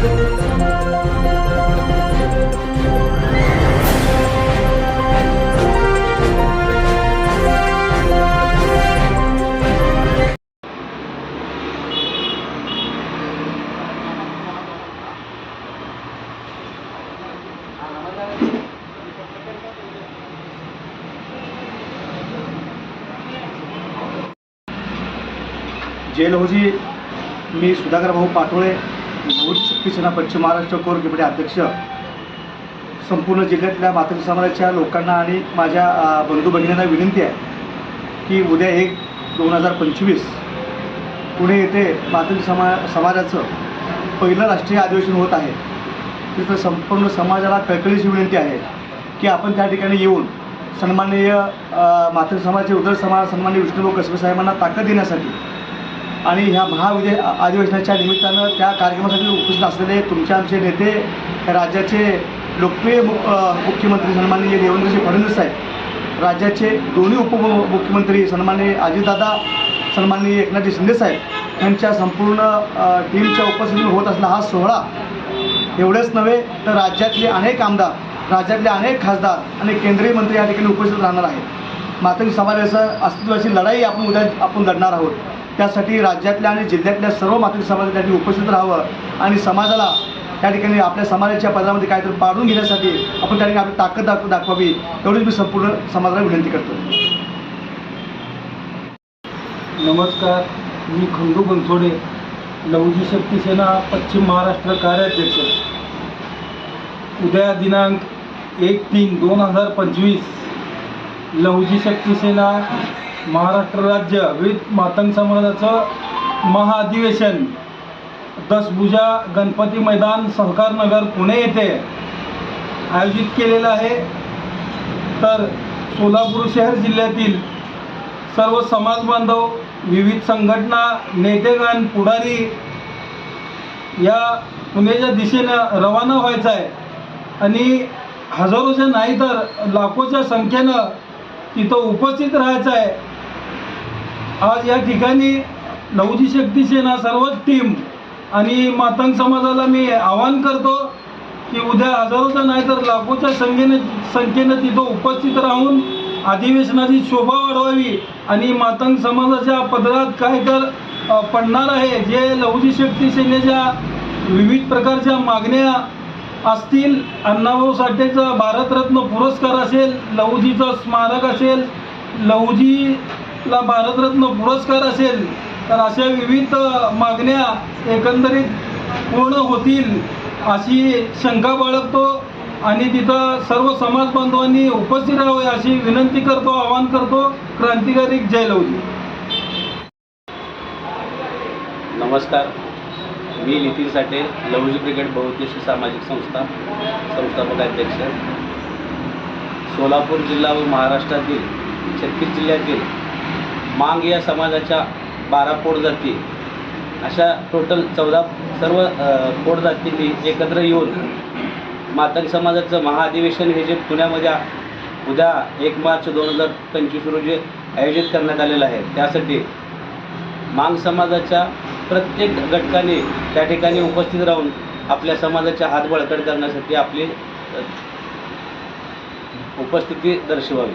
जय लहोजी मी सुधाकर भाऊ पाटोळे शक्ती सेना पश्चिम Maharashtra core committee अध्यक्ष संपूर्ण जिल्ह्यातल्या मातृ समाजाच्या लोकांना आणि माझ्या बंधू भगिनींना विनंती आहे की उद्या एक दोन हजार पंचवीस पुणे येथे मातृ समा समाजाचं पहिलं राष्ट्रीय अधिवेशन होत आहे. तिथं संपूर्ण समाजाला कळकळीची विनंती आहे की आपण त्या ठिकाणी येऊन सन्माननीय मातृ समाजाचे उदर समाज सन्माननीय विष्णुभाऊ कसबे साहेबांना ताकद देण्यासाठी आणि ह्या महाविद्या अधिवेशनाच्या निमित्तानं त्या कार्यक्रमासाठी उपस्थित असलेले तुमचे आमचे नेते राज्याचे लोकप्रिय मु मुख्यमंत्री सन्माननीय देवेंद्रजी फडणवीस साहेब राज्याचे दोन्ही उपमुख्यमंत्री सन्माननीय अजितदादा सन्माननीय एकनाथजी शिंदे साहेब यांच्या संपूर्ण टीमच्या उपस्थितीत होत असलेला हा सोहळा एवढंच नव्हे तर राज्यातले अनेक आमदार राज्यातले अनेक खासदार आणि केंद्रीय मंत्री या ठिकाणी उपस्थित राहणार आहेत. मातंग समाजाचं अस्तित्वाची लढाई आपण उद्या आपण लढणार आहोत. त्यासाठी राज्यातल्या आणि जिल्ह्यातल्या सर्व मातृ समाजासाठी ठिकाणी उपस्थित राहावं आणि समाजाला त्या ठिकाणी आपल्या समाजाच्या पदामध्ये काहीतरी पाडून घेण्यासाठी आपण त्या ठिकाणी आपली ताकद दाख दाखवावी एवढीच मी संपूर्ण समाजाला विनंती करतो. नमस्कार मी खंडू बनसोडे लवजी शक्ती सेना पश्चिम महाराष्ट्र कार्याध्यक्ष. उद्या दिनांक एक तीन दोन हजार पंचवीस लवजी शक्ती सेना महाराष्ट्र राज्य विविध मातंग समाजाचं महाअधिवेशन दसभुजा गणपती मैदान सहकार नगर पुणे येथे आयोजित केलेलं आहे. तर सोलापूर शहर जिल्ह्यातील सर्व समाज बांधव विविध संघटना नेतेगण पुढारी या पुण्याच्या दिशेनं रवाना व्हायचं आहे. आणि हजारोच्या नाही तर लाखोच्या संख्येनं तिथं उपस्थित राहायचं आहे. आज या ठिकाणी लवजी शक्ती सेना सर्वच टीम आणि मातंग समाजाला मी आवाहन करतो की उद्या हजारोचा नाही तर लाखोच्या संख्येने संख्येनं तिथं उपस्थित राहून अधिवेशनाची शोभा वाढवावी आणि मातंग समाजाच्या पदरात काय तर पडणार आहे जे लवजी शक्ती सेनेच्या विविध प्रकारच्या मागण्या असतील अण्णाभाऊ साठेचा भारतरत्न पुरस्कार असेल लहुजीचं स्मारक असेल ला भारतरत्न पुरस्कार असेल तर अशा विविध मागण्या एकंदरीत पूर्ण होतील अशी शंका बाळगतो. आणि तिथं सर्व समाज बांधवांनी उपस्थित राहावे अशी विनंती करतो आवाहन करतो. क्रांतिकारी जय लवजी नमस्कार. मी नितीन साठे लवजी क्रिकेट बहुउद्देशीय सामाजिक संस्था संस्थापक अध्यक्ष. सोलापूर जिल्हा व महाराष्ट्रातील छत्तीस जिल्ह्यातील मांग या समाजाच्या बारा पोट जाती. अशा टोटल चौदा सर्व पोटजातींनी जातींनी एकत्र येऊन मातंग समाजाचं महाअधिवेशन हे जे पुण्यामध्ये उद्या एक मार्च दोन हजार पंचवीस रोजी आयोजित करण्यात आलेलं आहे. त्यासाठी मांग समाजाच्या प्रत्येक घटकाने त्या ठिकाणी उपस्थित राहून आपल्या समाजाच्या हात बळकट करण्यासाठी आपली उपस्थिती दर्शवावी.